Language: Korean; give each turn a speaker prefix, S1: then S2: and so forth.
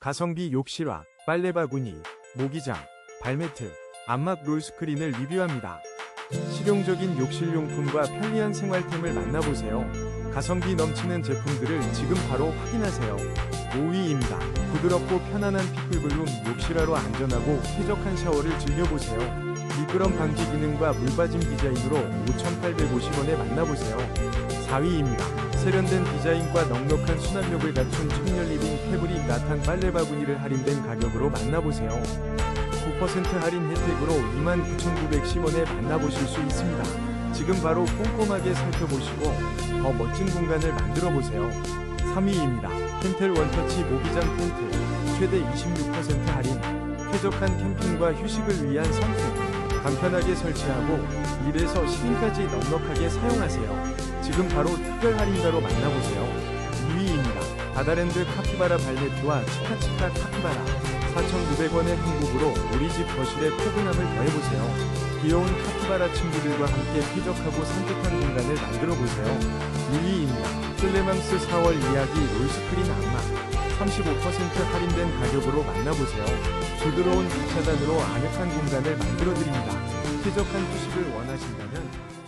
S1: 가성비 욕실화, 빨래바구니, 모기장, 발매트, 안막 롤스크린을 리뷰합니다. 실용적인 욕실용품과 편리한 생활템을 만나보세요. 가성비 넘치는 제품들을 지금 바로 확인하세요. 5위입니다. 부드럽고 편안한 피클블룸 욕실화로 안전하고 쾌적한 샤워를 즐겨보세요. 미끄럼 방지 기능과 물빠짐 디자인으로 5,850원에 만나보세요. 4위입니다. 세련된 디자인과 넉넉한 수납력을 갖춘 청년 리빙 패브릭 나탄 빨래 바구니를 할인된 가격으로 만나보세요. 9% 할인 혜택으로 29,910원에 만나보실 수 있습니다. 지금 바로 꼼꼼하게 살펴보시고 더 멋진 공간을 만들어 보세요. 3위입니다. 펜텔 원터치 모기장 텐트 최대 26% 할인 쾌적한 캠핑과 휴식을 위한 선택 간편하게 설치하고 1에서 10인까지 넉넉하게 사용하세요. 지금 바로 특별 할인가로 만나보세요. 2위입니다. 바다랜드 카피바라 발매트와 치카치카 카피바라 4,900원의 한국으로 우리 집 거실에 포근함을 더해보세요. 귀여운 카피바라 친구들과 함께 쾌적하고 산뜻한 공간을 만들어 보세요. 1위입니다. 플레망스 4월 이야기 롤스크린 안마 35% 할인된 가격으로 만나보세요. 부드러운 주차단으로 아늑한 공간을 만들어드립니다. 쾌적한 휴식을 원하신다면